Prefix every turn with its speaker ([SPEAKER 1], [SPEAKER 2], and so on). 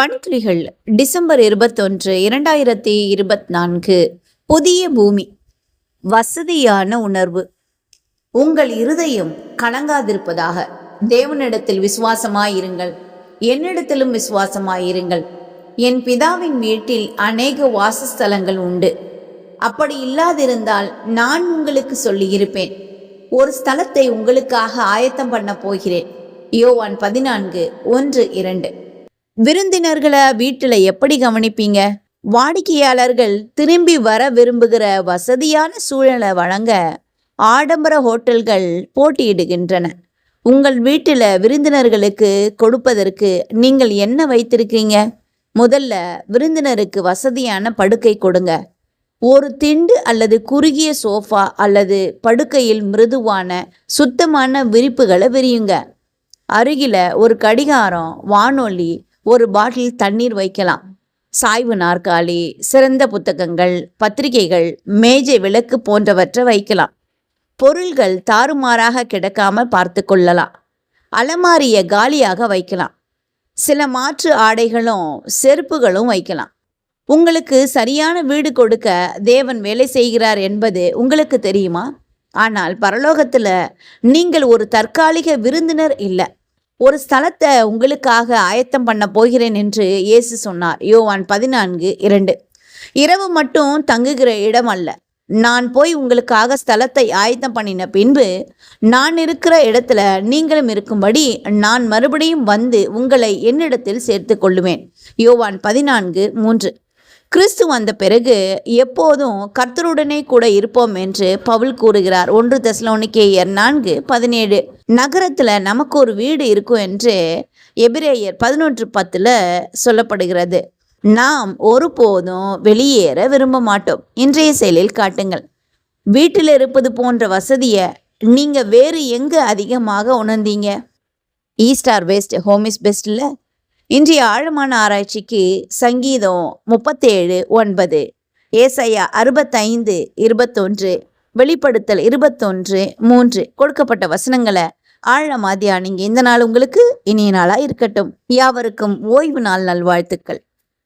[SPEAKER 1] பணித்துளிகள் December இருபத்தொன்று இரண்டாயிரத்தி இருபத்தி நான்கு புதிய பூமி. வசதியான உணர்வு. உங்கள் இருதயம் கலங்காதிருப்பதாக. தேவனிடத்தில் விசுவாசமாயிருங்கள். என்னிடத்திலும் விசுவாசமாயிருங்கள். என் பிதாவின் வீட்டில் அநேக வாசஸ்தலங்கள் உண்டு. அப்படி இல்லாதிருந்தால் நான் உங்களுக்கு சொல்லியிருப்பேன். ஒரு ஸ்தலத்தை உங்களுக்காக ஆயத்தம் பண்ண போகிறேன். யோவான் பதினான்கு ஒன்று இரண்டு. விருந்தினர்களை வீட்டில் எப்படி கவனிப்பீங்க? வாடிக்கையாளர்கள் திரும்பி வர விரும்புகிற வசதியான சூழலை வழங்க ஆடம்பர ஹோட்டல்கள் போட்டியிடுகின்றன. உங்கள் வீட்டில் விருந்தினர்களுக்கு கொடுப்பதற்கு நீங்கள் என்ன வைத்திருக்கீங்க? முதல்ல விருந்தினருக்கு வசதியான படுக்கை கொடுங்க. ஒரு திண்டு அல்லது குறுகிய சோஃபா அல்லது படுக்கையில் மிருதுவான சுத்தமான விரிப்புகளை விரியுங்க. அருகில ஒரு கடிகாரம் வானொலி ஒரு பாட்டில் தண்ணீர் வைக்கலாம். சாய்வு நாற்காலி சிறந்த புத்தகங்கள் பத்திரிகைகள் மேஜை விளக்கு போன்றவற்றை வைக்கலாம். பொருள்கள் தாறுமாறாக கிடக்காமல் பார்த்து கொள்ளலாம். அலமாரிய காலியாக வைக்கலாம். சில மாற்று ஆடைகளும் செருப்புகளும் வைக்கலாம். உங்களுக்கு சரியான வீடு கொடுக்க தேவன் வேலை செய்கிறார் என்பது உங்களுக்கு தெரியுமா? ஆனால் பரலோகத்தில் நீங்கள் ஒரு தற்காலிக விருந்தினர் இல்லை. ஒரு ஸ்தலத்தை உங்களுக்காக ஆயத்தம் பண்ண போகிறேன் என்று இயேசு சொன்னார். யோவான் பதினான்கு இரண்டு. இரவு மட்டும் தங்குகிற இடம் அல்ல. நான் போய் உங்களுக்காக ஸ்தலத்தை ஆயத்தம் பண்ணின பின்பு நான் இருக்கிற இடத்துல நீங்களும் இருக்கும்படி நான் மறுபடியும் வந்து உங்களை என்னிடத்தில் சேர்த்து கொள்ளுவேன். யோவான் பதினான்கு மூன்று. கிறிஸ்து வந்த பிறகு எப்போதும் கர்த்தருடனே கூட இருப்போம் என்று பவுல் கூறுகிறார். ஒன்று தெசலோனிக்கேயர் நான்கு பதினேழு. நகரத்தில் நமக்கு ஒரு வீடு இருக்கும் என்று எபிரேயர் பதினொன்று பத்தில் சொல்லப்படுகிறது. நாம் ஒருபோதும் வெளியேற விரும்ப மாட்டோம். இன்றைய செயலில் காட்டுங்கள். வீட்டில் இருப்பது போன்ற வசதியை நீங்கள் வேறு எங்கே அதிகமாக உணர்ந்தீங்க? East or west home is பெஸ்ட்டில் இன்றைய ஆழமான ஆராய்ச்சிக்கு சங்கீதம் முப்பத்தேழு ஒன்பது ஏசையா அறுபத்தைந்து இருபத்தொன்று வெளிப்படுத்தல் இருபத்தொன்று மூன்று கொடுக்கப்பட்ட வசனங்களை ஆழமா தியானிங்க இந்த நாள் உங்களுக்கு இனிய நாளாக இருக்கட்டும். யாவருக்கும் ஓய்வு நாள் நல்வாழ்த்துக்கள்.